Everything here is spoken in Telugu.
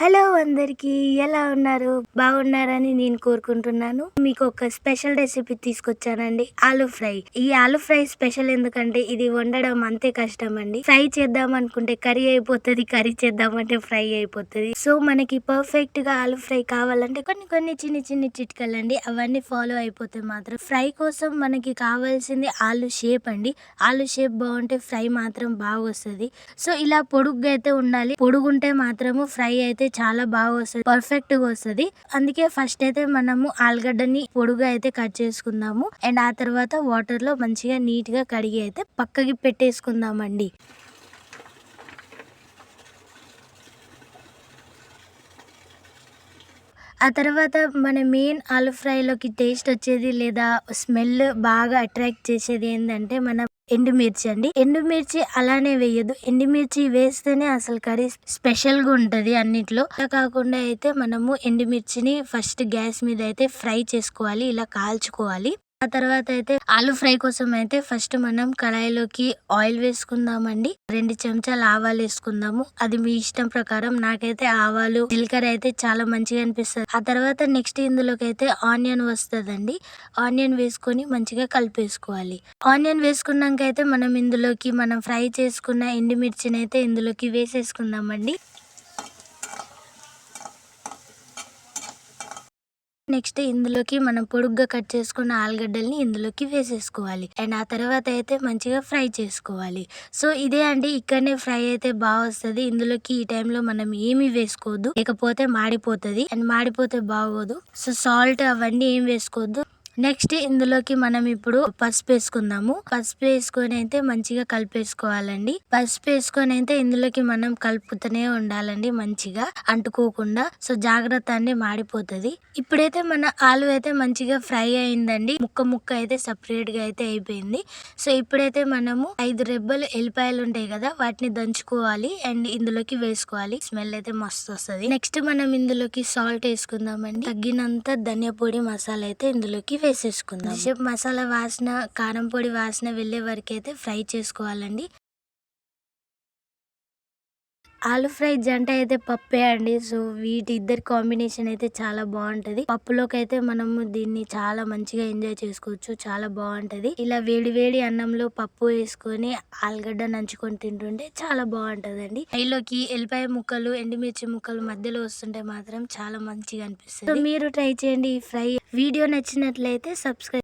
హలో అందరికి ఎలా ఉన్నారు? బాగున్నారని నేను కోరుకుంటున్నాను. మీకు ఒక స్పెషల్ రెసిపీ తీసుకొచ్చానండి ఆలు ఫ్రై. ఈ ఆలు ఫ్రై స్పెషల్ ఎందుకంటే ఇది వండడం అంతే కష్టం అండి ఫ్రై చేద్దాం అనుకుంటే కర్రీ అయిపోతుంది కర్రీ చేద్దామంటే ఫ్రై అయిపోతుంది. సో మనకి పర్ఫెక్ట్గా ఆలు ఫ్రై కావాలంటే కొన్ని కొన్ని చిన్ని చిన్ని చిట్కలు అండి అవన్నీ ఫాలో అయిపోతే మాత్రం ఫ్రై కోసం మనకి కావాల్సింది ఆలు షేప్ అండి. ఆలు షేప్ బాగుంటే ఫ్రై మాత్రం బాగా వస్తుంది సో ఇలా పొడుగ్గా అయితే ఉండాలి. పొడుగుంటే మాత్రము ఫ్రై అయితే చాలా బాగా వస్తుంది పర్ఫెక్ట్గా వస్తుంది. అందుకే ఫస్ట్ అయితే మనము ఆలుగడ్డని పొడుగా అయితే కట్ చేసుకుందాము. అండ్ ఆ తర్వాత వాటర్లో మంచిగా నీట్గా కడిగి అయితే పక్కకి పెట్టేసుకుందామండి. ఆ తర్వాత మన మెయిన్ ఆలు ఫ్రైలోకి టేస్ట్ వచ్చేది లేదా స్మెల్ బాగా అట్రాక్ట్ చేసేది ఏంటంటే మన ఎండుమిర్చి అండి. ఎండుమిర్చి అలానే వేయద్దు. ఎండుమిర్చి వేస్తేనే అసలు కర్రీ స్పెషల్గా ఉంటుంది అన్నిట్లో. అలా కాకుండా అయితే మనము ఎండుమిర్చిని ఫస్ట్ గ్యాస్ మీద అయితే ఫ్రై చేసుకోవాలి. ఇలా కాల్చుకోవాలి. ఆ తర్వాత అయితే ఆలు ఫ్రై కోసం అయితే ఫస్ట్ మనం కళాయిలోకి ఆయిల్ వేసుకుందామండి. రెండు చెంచాలు ఆవాలు వేసుకుందాము. అది మీ ఇష్టం ప్రకారం నాకైతే ఆవాలు జీలకర్ర అయితే చాలా మంచిగా అనిపిస్తుంది. ఆ తర్వాత నెక్స్ట్ ఇందులోకి అయితే ఆనియన్ వస్తుందండి. ఆనియన్ వేసుకొని మంచిగా కలిపేసుకోవాలి. ఆనియన్ వేసుకున్నాక అయితే మనం ఇందులోకి మనం ఫ్రై చేసుకున్న ఎండుమిర్చిని అయితే ఇందులోకి వేసేసుకుందామండి. నెక్స్ట్ ఇందులోకి మనం పొడుగ్గా కట్ చేసుకున్న ఆలుగడ్డల్ని ఇందులోకి వేసేసుకోవాలి. అండ్ ఆ తర్వాత అయితే మంచిగా ఫ్రై చేసుకోవాలి. సో ఇదే అండి. ఇక్కడనే ఫ్రై అయితే బాగా వస్తుంది. ఇందులోకి ఈ టైంలో మనం ఏమి వేసుకోవద్దు లేకపోతే మాడిపోతుంది. అండ్ మాడిపోతే బాగోదు. సో సాల్ట్ అవన్నీ ఏం వేసుకోవద్దు నెక్స్ట్ ఇందులోకి మనం ఇప్పుడు పసుపు వేసుకుందాము. పసుపు వేసుకొని అయితే మంచిగా కలిపేసుకోవాలండి. పసుపు వేసుకొని అయితే ఇందులోకి మనం కలుపుతూనే ఉండాలండి మంచిగా అంటుకోకుండా. సో జాగ్రత్త అండి మాడిపోతుంది. ఇప్పుడైతే మన ఆలు అయితే మంచిగా ఫ్రై అయిందండి. ముక్క ముక్క అయితే సపరేట్గా అయితే అయిపోయింది. సో ఇప్పుడైతే మనము ఐదు రెబ్బలు ఎల్లిపాయలు ఉంటాయి కదా వాటిని దంచుకోవాలి అండ్ ఇందులోకి వేసుకోవాలి. స్మెల్ అయితే మస్తు వస్తుంది. నెక్స్ట్ మనం ఇందులోకి సాల్ట్ వేసుకుందామండి. తగ్గినంత ధనియా పొడి మసాలా అయితే ఇందులోకి వేసేసుకుందాం. మసాలా వాసన కారం పొడి వాసన వెళ్ళే వరకు అయితే ఫ్రై చేసుకోవాలండి. ఆలు ఫ్రై జంట అయితే పప్పే అండి. సో వీటి ఇద్దరి కాంబినేషన్ అయితే చాలా బాగుంటది. పప్పులోకి అయితే మనము దీన్ని చాలా మంచిగా ఎంజాయ్ చేసుకోవచ్చు. చాలా బాగుంటది. ఇలా వేడి వేడి అన్నంలో పప్పు వేసుకొని ఆలుగడ్డ నంచుకొని తింటుంటే చాలా బాగుంటదండి. ఫ్రైలోకి ఎల్లిపాయ ముక్కలు ఎండుమిర్చి ముక్కలు మధ్యలో వస్తుంటే మాత్రం చాలా మంచిగా అనిపిస్తుంది. సో మీరు ట్రై చేయండి ఈ ఫ్రై. వీడియో నచ్చినట్లయితే సబ్స్క్రైబ్